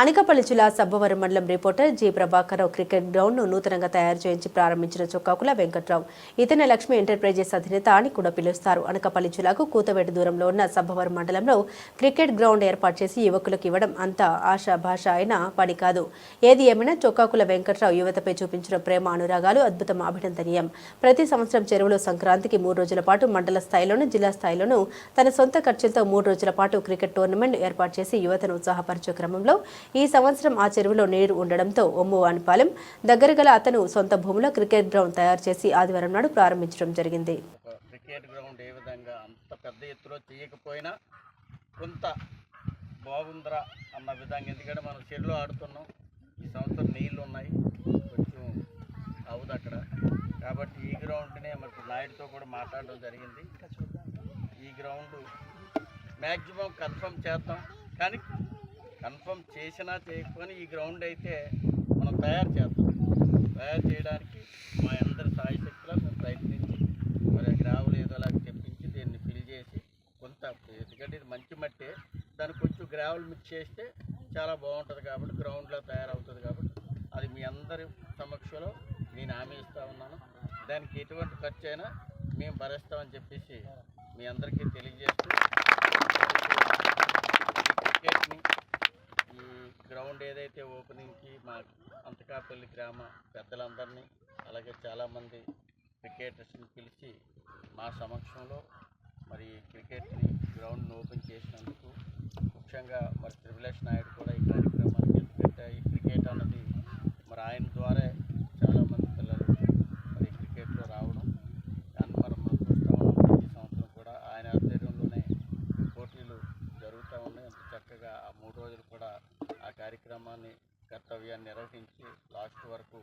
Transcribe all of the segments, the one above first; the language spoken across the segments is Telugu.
అనకాపల్లి జిల్లా సబ్బవరం మండలం రిపోర్టర్ జి ప్రభాకర్ క్రికెట్ గ్రౌండ్ను నూతనంగా తయారు చేయించి ప్రారంభించిన చొక్కాకుల వెంకట్రావు. ఇతర లక్ష్మి ఎంటర్ప్రైజెస్ అధినేత అని కూడా పిలుస్తారు. అనకాపల్లి జిల్లాకు కూతవేటి దూరంలో ఉన్న సబ్బవరం మండలంలో క్రికెట్ గ్రౌండ్ ఏర్పాటు చేసి యువకులకు ఇవ్వడం అంత ఆశాభాష అయిన పని కాదు. ఏది ఏమైనా చొక్కాకుల వెంకట్రావు యువతపై చూపించిన ప్రేమ అనురాగాలు అద్భుతం అభినందనీయం. ప్రతి సంవత్సరం చెరువులో సంక్రాంతికి మూడు రోజుల పాటు మండల స్థాయిలోను జిల్లా స్థాయిలోనూ తన సొంత ఖర్చులతో మూడు రోజుల పాటు క్రికెట్ టోర్నమెంట్ ఏర్పాటు చేసి యువతను ఉత్సాహపరిచే క్రమంలో ఈ సంవత్సరం ఆ చెరువులో నీరు ఉండడంతో ఒమ్మువానిపాలెం దగ్గర గల అతను సొంత భూమిలో క్రికెట్ గ్రౌండ్ తయారు చేసి ఆదివారం నాడు ప్రారంభించడం జరిగింది. క్రికెట్ గ్రౌండ్ ఏ విధంగా అంత పెద్ద ఎత్తులో చేయకపోయినా కొంత బాగుందిరా అన్న విధంగా. ఎందుకంటే మనం చెరువులో ఆడుతున్నాం. ఈ సంవత్సరం నీళ్ళు ఉన్నాయి. కొంచెం అవుదు అక్కడ. కాబట్టి ఈ గ్రౌండ్నే మరి నాయుడితో కూడా మాట్లాడడం జరిగింది. ఈ గ్రౌండ్ మ్యాక్సిమం కన్ఫర్మ్ చేద్దాం కానీ కన్ఫర్మ్ చేసినా చేయకపోయినా ఈ గ్రౌండ్ అయితే మనం తయారు చేస్తాం తయారు చేయడానికి మా అందరి సాయి శక్తిలో మేము ప్రయత్నించి. మరి గ్రావులు ఏదో అలా తెప్పించి దీన్ని ఫిల్ చేసి కొంత ఎందుకంటే ఇది మంచి మట్టి. దానికి కొంచెం గ్రావులు మిక్స్ చేస్తే చాలా బాగుంటుంది కాబట్టి గ్రౌండ్లో తయారవుతుంది కాబట్టి అది మీ అందరి సమక్షంలో నేను హామీ ఇస్తూ ఉన్నాను. దానికి ఎటువంటి ఖర్చు అయినా మేము భరిస్తామని చెప్పేసి మీ అందరికీ తెలియజేస్తూ ఈ క్రికెట్ని ఈ గ్రౌండ్ ఏదైతే ఓపెనింగ్కి మా అంతకాపల్లి గ్రామ పెద్దలందరినీ అలాగే చాలామంది క్రికెటర్స్ని పిలిచి మా సమక్షంలో మరి క్రికెట్ని గ్రౌండ్ని ఓపెన్ చేసినందుకు ముఖ్యంగా మరి త్రివిలాష్ నాయుడు కూడా ఈ కార్యక్రమానికి ఎందుకంటే ఈ క్రికెట్ అన్నది మరి ఆయన ద్వారా చాలామంది పిల్లలు మరి క్రికెట్లో రావడం దాన్ని మనం మనం చూస్తూ ఉన్నాం ప్రతి సంవత్సరం కూడా ఆయన ఆధ్వర్యంలోనే పోటీలు జరుగుతూ ఉన్నాయి. అంత చక్కగా ఆ మూడు రోజులు కూడా ఆ కార్యక్రమాన్ని కర్తవ్యాన్ని నిర్వహించి లాస్ట్ వరకు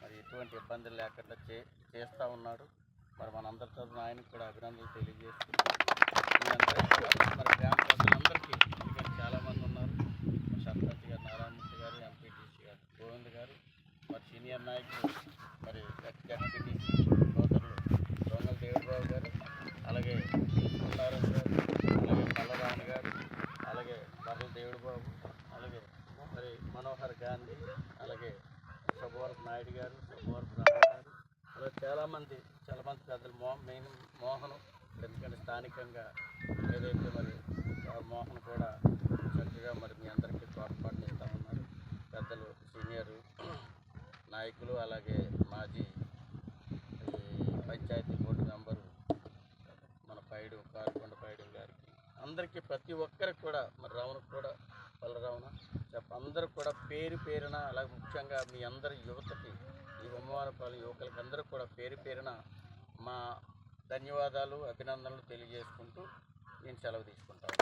మరి ఎటువంటి ఇబ్బందులు లేకుండా చే చేస్తూ ఉన్నాడు. మరి మనందరి తరఫున ఆయనకు కూడా అభినందనలు తెలియజేస్తూ మరి గ్రామ ప్రజలందరికీ ఎందుకంటే చాలామంది ఉన్నారు. మరి సర్పంచ్ గారు నారాయణమూర్తి గారు ఎంపీటీసీ గారు గోవింద్ గారు మరి సీనియర్ నాయకులు మరి ఎంపీటీసీ సోదరులు దొంగల దేవుడిబాబు గారు అలాగే సుందారావు గారు అలాగే పల్లరాణి గారు అలాగే బర్ల దేవుడు బాబు మనోహర్ గాంధీ అలాగే శుభవరపు నాయుడు గారు శుభవరపు రామ గారు అలా చాలామంది చాలామంది పెద్దలు మో మెయిన్ మోహన్ ఎందుకంటే స్థానికంగా ఏదైతే మరి మోహన్ కూడా చక్కగా మరి మీ అందరికీ తోడ్పాటు ఇస్తా ఉన్నారు. పెద్దలు సీనియర్ నాయకులు అలాగే మాజీ ఈ పంచాయతీ బోర్డు మెంబరు మన పైడు కారుకొండ పైడు గారికి అందరికీ ప్రతి ఒక్కరికి కూడా మరి రావణకు కూడా బలరామున అందరూ కూడా పేరు పేరున అలాగే ముఖ్యంగా మీ అందరి యువతకి ఈ బొమ్మవారపాలెం యువకులకి అందరూ కూడా పేరు పేరున మా ధన్యవాదాలు అభినందనలు తెలియజేసుకుంటూ నేను సెలవు తీసుకుంటాను.